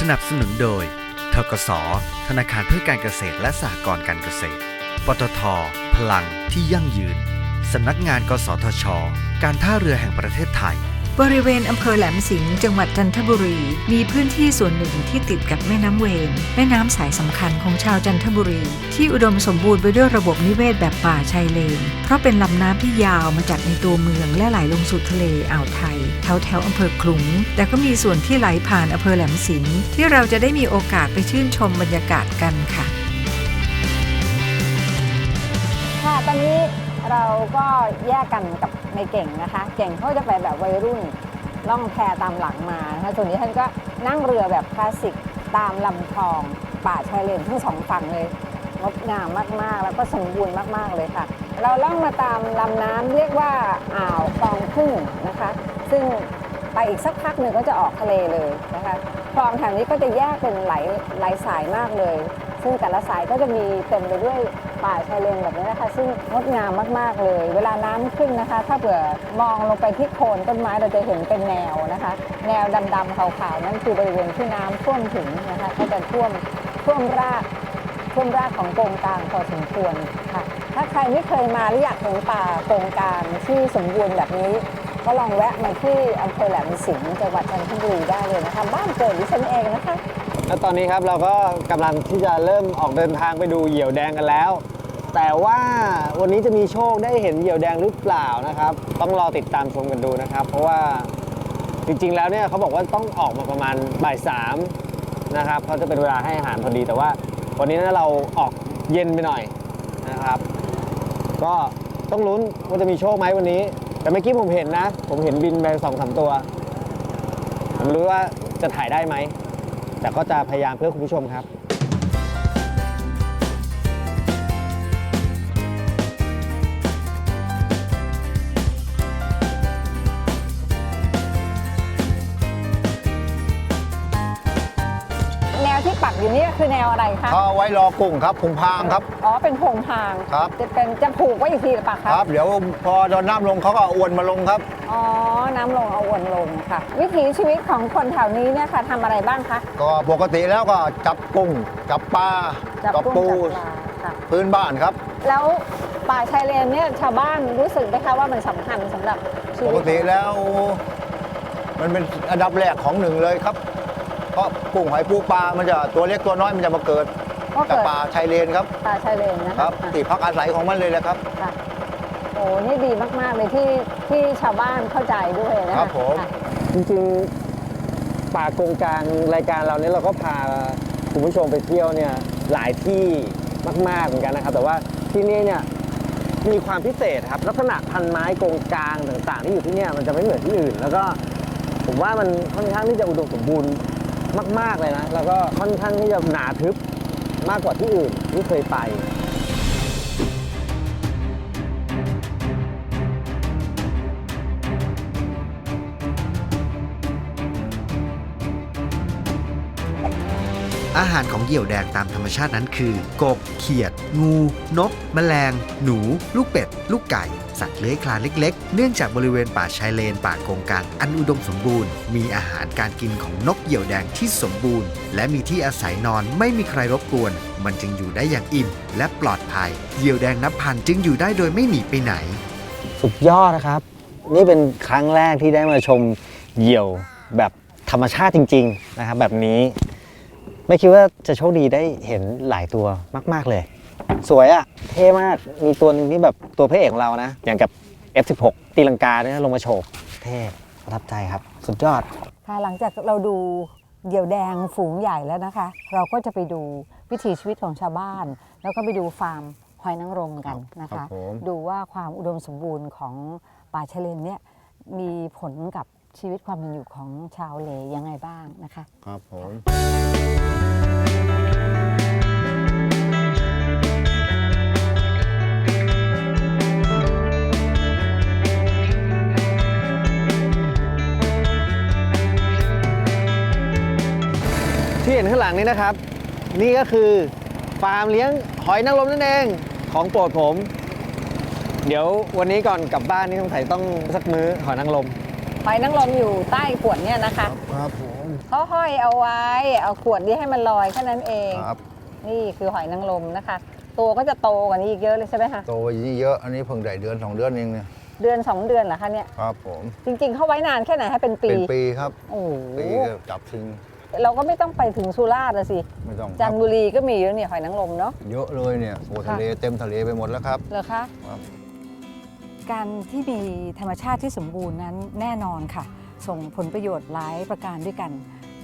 สนับสนุนโดย ทกส ธนาคารเพื่อการเกษตรและสหกรณ์การเกษตร ปตท พลังที่ยั่งยืน สำนักงานกสทช การท่าเรือแห่งประเทศไทย บริเวณอำเภอแหลมสิงห์จังหวัดจันทบุรี มีพื้นที่ส่วนหนึ่งที่ติดกับแม่น้ำเวนแม่น้ำสายสำคัญของชาวจันทบุรี ที่อุดมสมบูรณ์ไปด้วยระบบนิเวศแบบป่าชายเลน เพราะเป็นลำน้ำที่ยาวมาจากในตัวเมืองและไหลลงสู่ทะเลอ่าวไทย แถวแถวอำเภอขลุง แต่ก็มีส่วนที่ไหลผ่านอำเภอแหลมสิงห์ที่เราจะได้มีโอกาสไปชื่นชมบรรยากาศกันค่ะค่ะตอนนี้ เราก็แยกกันกับในเก่งนะคะ เก่งเขาจะไปแบบวัยรุ่นล่องแพตามหลังมานะคะส่วนนี้ท่านก็นั่งเรือแบบคลาสสิกตามลำคลองป่าชายเลนทั้งสองฝั่งเลยงดงามมากๆ แล้วก็สมบูรณ์มากๆเลยค่ะ เราล่องมาตามลำน้ำเรียกว่าอ่าวคลองพึ่งนะคะ ซึ่งไปอีกสักพักหนึ่งก็จะออกทะเลเลยนะคะคลองแถวนี้ก็จะแยกเป็นหลายหลายสายมากเลย ซึ่งแต่ละสายก็จะมีเต็มไปด้วยป่าชายเลนแบบนี้นะคะ ซึ่งงดงามมาก ๆ เลย เวลาน้ำขึ้นนะคะ ถ้าเผื่อมองลงไปที่โคนต้นไม้เราจะเห็นเป็นแนวนะคะ แนวดำๆขาวๆนั่นคือบริเวณที่น้ำท่วมถึงนะคะก็จะท่วมท่วมรากท่วมรากของโกงกลางพอสมควรค่ะ ถ้าใครไม่เคยมาหรืออยากเห็นป่าโกงกลางที่สมบูรณ์แบบนี้ก็ลองแวะมาที่อำเภอแหลมสิงห์จังหวัดจันทบุรีได้เลยนะคะ บ้านเกิดดิฉันเองนะคะ แล้วตอนนี้ครับเราก็กำลังที่จะเริ่มออกเดินทางไปดูเหยี่ยวแดงกันแล้ว แต่ว่าวันนี้จะมีโชคได้เห็นเหยี่ยวแดงหรือเปล่านะครับ ต้องรอติดตามชมกันดูนะครับ เพราะว่าจริงๆแล้วเนี่ยเขาบอกว่าต้องออกมาประมาณบ่ายสามนะครับเขาจะเป็นเวลาให้อาหารพอดี แต่ว่าวันนี้นะเราออกเย็นไปหน่อยนะครับ ก็ต้องลุ้นว่าจะมีโชคไหมวันนี้ แต่เมื่อกี้ผมเห็นนะ ผมเห็นบินไปสองสามตัวผมรู้ว่าจะถ่ายได้ไหม แต่ก็จะพยายามเพื่อคุณผู้ชมครับ วที่ปักอยู่นี่คือแนวอะไรคะเขาเอาไว้รอกุ้งครับพุงพางครับ อ๋อเป็นโพงพางครับ จะเป็นจะผูกไว้อีกทีหรือเปล่าคคะรับ เดี๋ยวพอโดนน้ำลงเขาก็เอาอวนมาลงครับ อ๋อน้ำลงเอาวนลงค่ะ วิถีชีวิตของคนแถวนี้เนี่ยค่ะทำอะไรบ้างคะก็ปกติแล้วก็จับกุ้งจับปลาจับจับกุ้งปูจับปลาค่ะพื้นบ้านครับ แล้วป่าชายเลนเนี่ยชาวบ้านรู้สึกไหมคะว่ามันสำคัญสำหรับชีปวิตกติแล้ว มันเป็นอันดับแรกของหนึ่งเลยครับ เพราะกุ้งหอยปูปลา มันจะตัวเล็กตัวน้อยมันจะมาเกิดก็กับเกิดป่าชายเลนครับป่าชายเลนนะคคะรับที่พักอาศัยของมันเลยแหละครับ ค่ะโอ้นี่ดีมากๆเลยที่ที่ชาวบ้านเข้าใจด้วยนะคะครับผมค่ะจริงๆป่ากงกลางรายการเราเนี่ยเราก็พาคุณผู้ชมไปเที่ยวเนี่ยหลายที่มากๆเหมือนกันนะครับ แต่ว่าที่นี่เนี่ยมีความพิเศษครับ ลักษณะพันไม้กงกลางต่าง ๆ ที่อยู่ที่เนี่ยมันจะไม่เหมือนที่อื่น แล้วก็ผมว่ามันค่อนข้างที่จะอุดมสมบูรณ์ มาก ๆ เลยนะ แล้วก็ค่อนข้างที่จะหนาทึบมากกว่าที่อื่นที่เคยไป อาหารของเหยี่ยวแดงตามธรรมชาตินั้นคือ กบ เขียด งู นก แมลง หนู ลูกเป็ด ลูกไก่ สัตว์เลื้อยคลานเล็ก ๆ เนื่องจากบริเวณป่าชายเลนป่าโกงกางอันอุดมสมบูรณ์ มีอาหารการกินของนกเหยี่ยวแดงที่สมบูรณ์ และมีที่อาศัยนอนไม่มีใครรบกวน มันจึงอยู่ได้อย่างอิ่ม และปลอดภัย เหยี่ยวแดงนับพันจึงอยู่ได้โดยไม่หนีไปไหน สุดยอดนะครับ นี่เป็นครั้งแรกที่ได้มาชมเหยี่ยวแบบธรรมชาติจริง ๆ นะครับแบบนี้ ไม่คิดว่าจะโชคดีได้เห็นหลายตัวมาก ๆเลย สวยอะ่ะเท่มาก มีตัวหนึงที่แบบตัวพระเอกของเรานะ อย่างกับ F16 ตีลังกาเนี่ยลงมาโฉบเท่ประทับใจครับ สุดยอด ค่ะหลังจากเราดูเดี่ยวแดงฝูงใหญ่แล้วนะคะ เราก็จะไปดูวิถีชีวิตของชาวบ้าน แล้วก็ไปดูฟาร์มหอยนางรมกันนะครัคะ บผม ดูว่าความอุดมสมบูรณ์ของป่าชายเลนเนี่ยมีผลกับชีวิตความเป็นอยู่ของชาวเลยังไงบ้างนะคะ ครับผม ห็นข้างหลังนี้นะครับ นี่ก็คือฟาร์มเลี้ยงหอยนางรมนั่นเองของโปรดผม เดี๋ยววันนี้ก่อนกลับบ้านนี่ต้องถ่ายต้องสักมื้อหอยนางรมหอยนางรมอยู่ใต้ขวดเนี่ยนะคะครับผมเขาห้อยเอาไว้ เอาขวดนี้ให้มันลอยแค่นั้นเอง ครับนี่คือหอยนางรมนะคะ ตัวก็จะโตกว่านี้อีกเยอะเลยใช่ไหมคะโตอย่างนี้เยอะอันนี้เพิ่งได้เดือนสองเดือนเองเนี่ยเดือน 2 เดือนเหรอคะเนี่ยครับผมจริงๆเขาไว้นานแค่ไหนให้เป็นปีเป็นปีครับโอ้โหปีก็จับทิ้ง เราก็ไม่ต้องไปถึงสุราษฎร์อะสิ ไม่ต้องคจัรันบทบุรีก็มีแล้วเนี่ยหอยนางรมเนาะเยอะเลยเนี่ยโอ้ทะเลเต็มทะเลไปหมดแล้วครับเหรอคะ ครับ การที่มีธรรมชาติที่สมบูรณ์นั้นแน่นอนค่ะ ส่งผลประโยชน์หลายประการด้วยกัน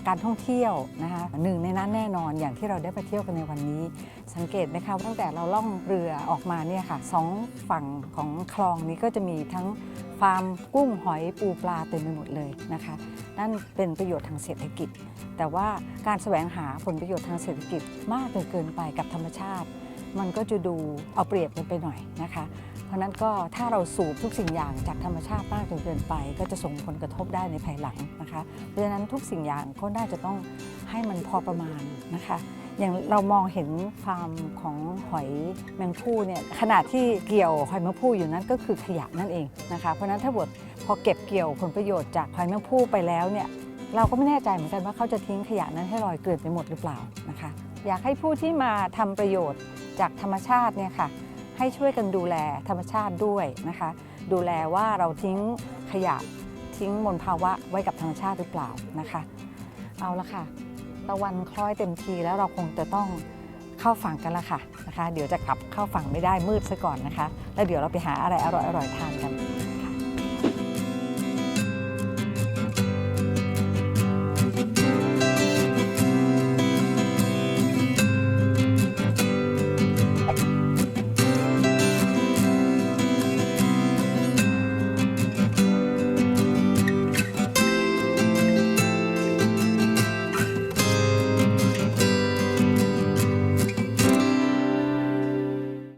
การท่องเที่ยวนะคะหนึ่งในนั้นแน่นอนอย่างที่เราได้ไปเที่ยวกันในวันนี้ สังเกตนะคะว่าตั้งแต่เราล่องเรือออกมาเนี่ยค่ะสองฝั่งของคลองนี้ก็จะมีทั้งฟาร์มกุ้งหอยปูปลาเต็มไปหมดเลยนะคะนั่นเป็นประโยชน์ทางเศรษฐกิจ แต่ว่าการแสวงหาผลประโยชน์ทางเศรษฐกิจมากเกินไปกับธรรมชาติ มันก็จะดูเอาเปรียบกันไปหน่อยนะคะ เพราะนั้นก็ถ้าเราสูบทุกสิ่งอย่างจากธรรมชาติมากจนเกินไป ก็จะส่งผลกระทบได้ในภายหลังนะคะ เพราะฉะนั้นทุกสิ่งอย่างก็น่าจะต้องให้มันพอประมาณนะคะ อย่างเรามองเห็นฟาร์มของหอยแมงผู้เนี่ยขนาดที่เกี่ยวหอยแมงผู้อยู่นั้นก็คือขยะนั่นเองนะคะ เพราะฉะนั้นถ้าบดพอเก็บเกี่ยวผลประโยชน์จากหอยแมงผู้ไปแล้วเนี่ยเราก็ไม่แน่ใจเหมือนกันว่าเขาจะทิ้งขยะนั้นให้ลอยเกลื่อนไปหมดหรือเปล่านะคะ อยากให้ผู้ที่มาทำประโยชน์จากธรรมชาติเนี่ยค่ะให้ช่วยกันดูแลธรรมชาติด้วยนะคะ ดูแลว่าเราทิ้งขยะทิ้งมลภาวะไว้กับธรรมชาติหรือเปล่านะคะ เอาละค่ะ ตะวันคล้อยเต็มทีแล้วเราคงจะต้องเข้าฝั่งกันละค่ะนะคะ เดี๋ยวจะกลับเข้าฝั่งไม่ได้มืดซะก่อนนะคะ แล้วเดี๋ยวเราไปหาอะไรอร่อยๆทานกัน